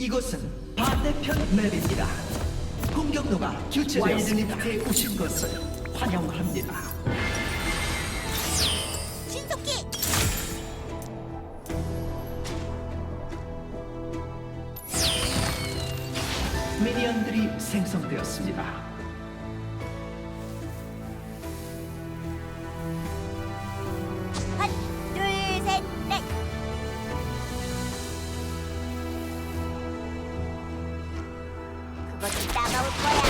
이곳은 반대편 맵입니다. 공격로가 와이드리프트에 오신 것을 환영합니다. 신속히 미니언들이 생성되었습니다. bo ci dawał twoja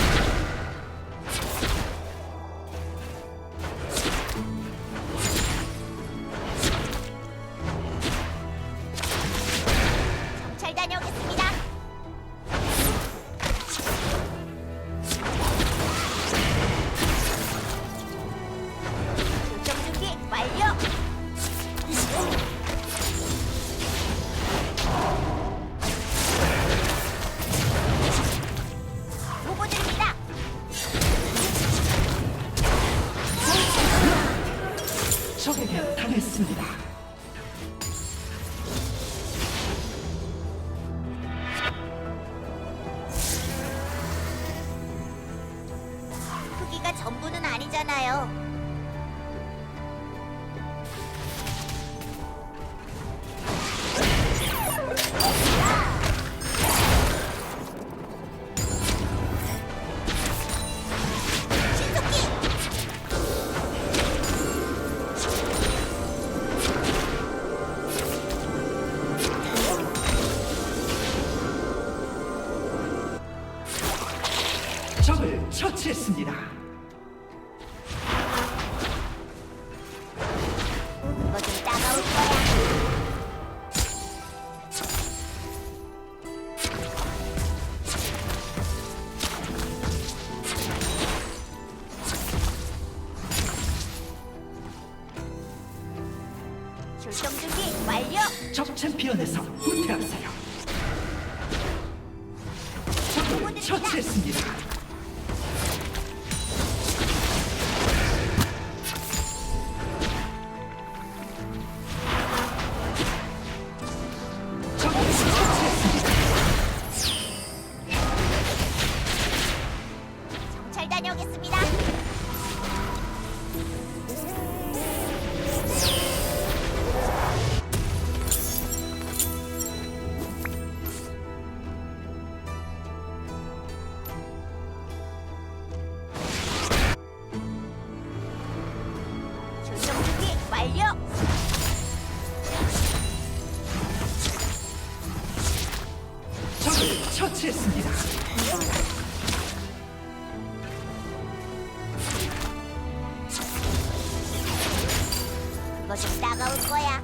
이거 좀 따가울 거야.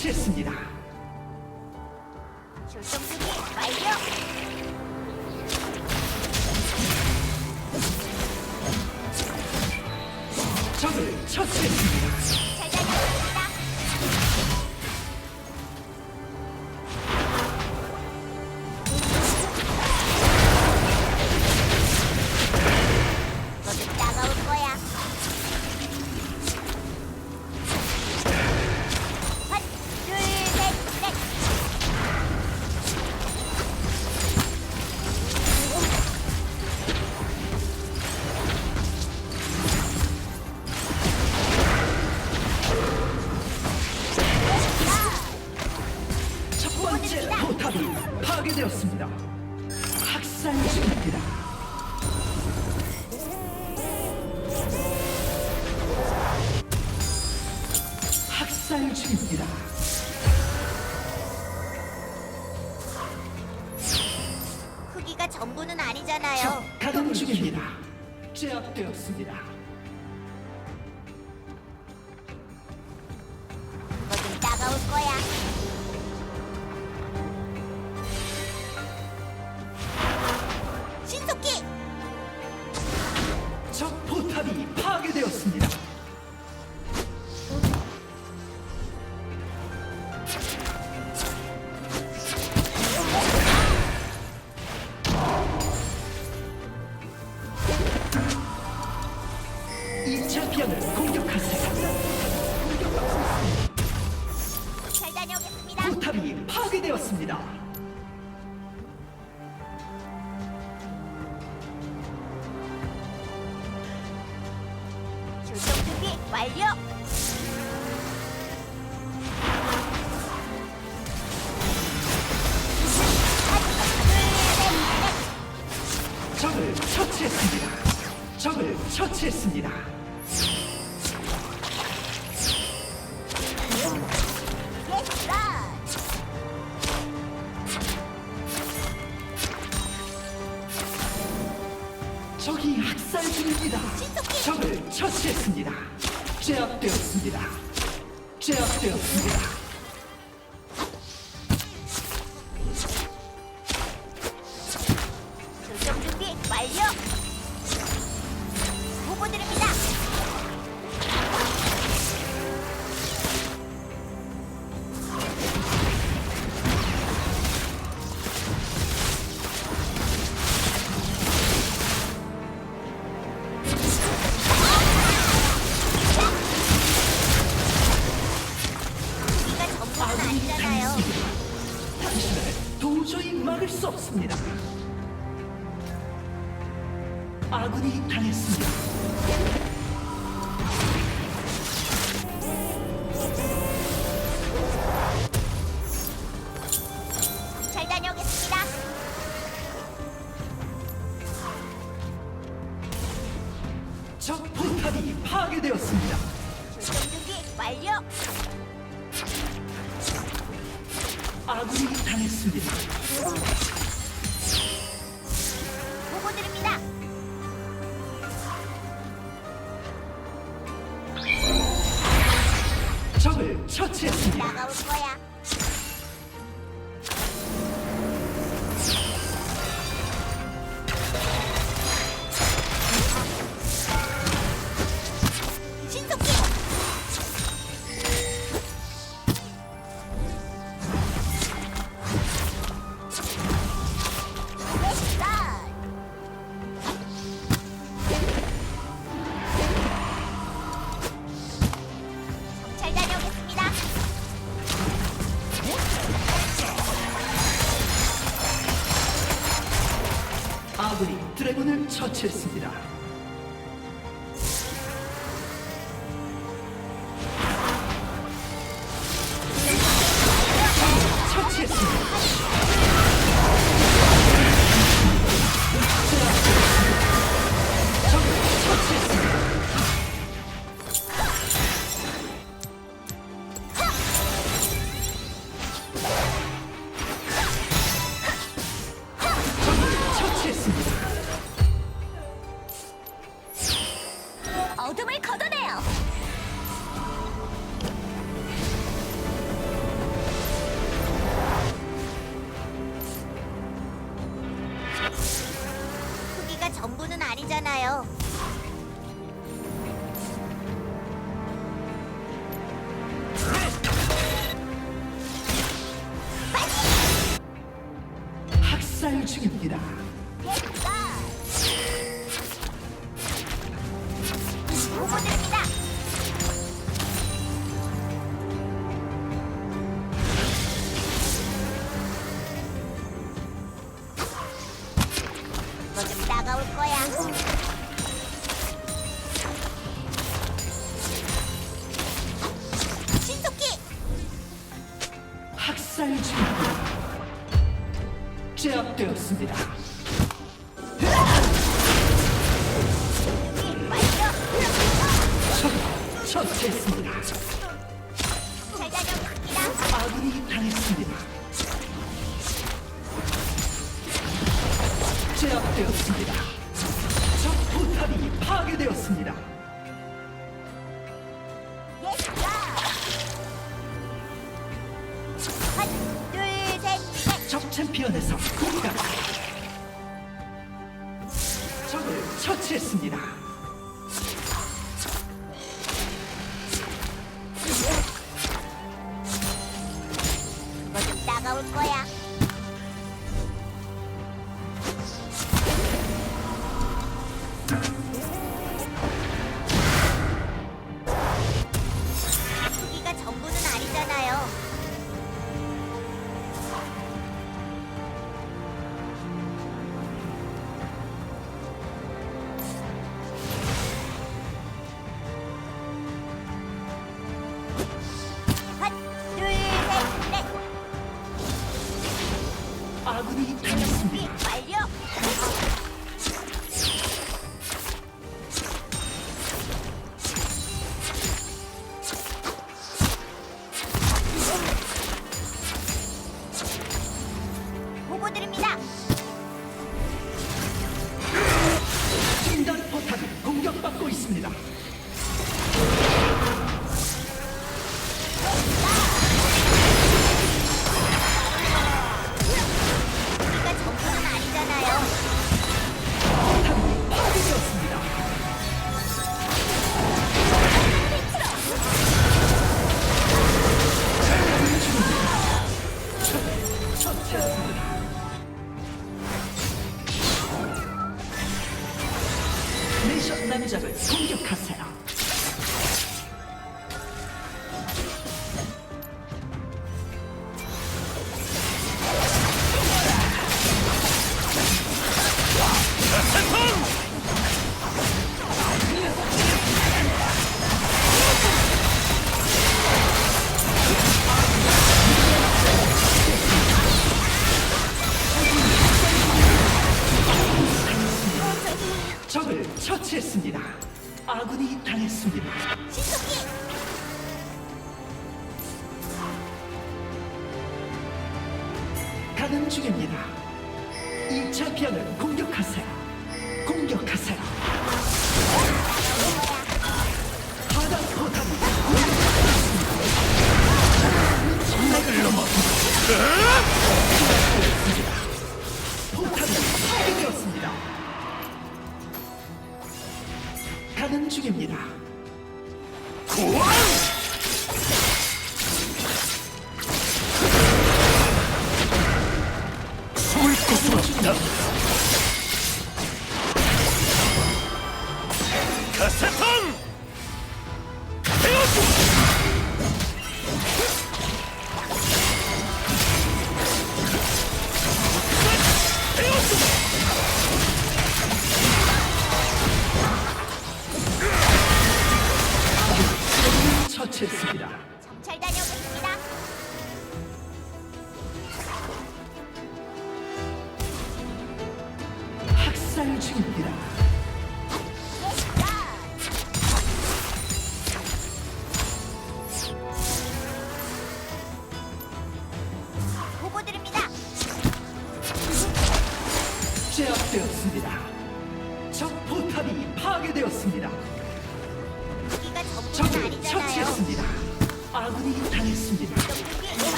적을 처치했습니다. Vậy? 전부는 아니잖아요. 학살 중입니다. 학살 중 제압되었습니다. 처치했습니다. 아! 아군이 당했습니다. 완료. 적을 처치했습니다. 아군이 당했습니다. 신속히 가는 중입니다. 2차 피아는 공격하세요. 공격하세요.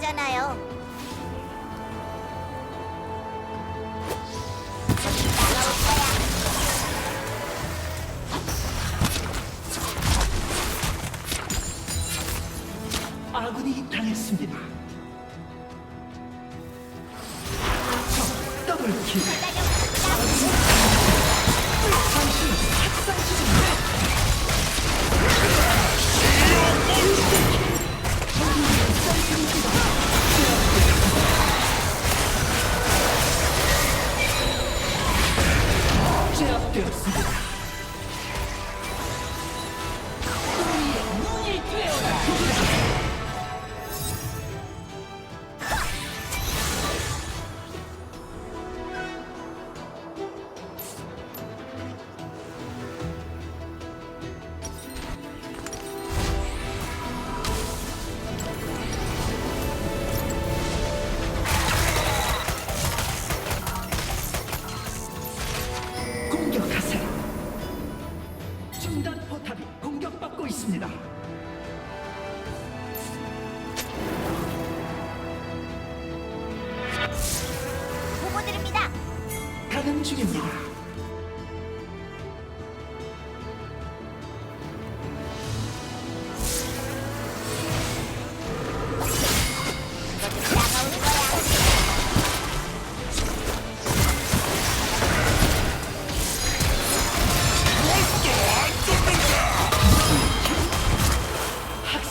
거잖아요. 아군이 당했습니다.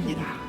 你不啊？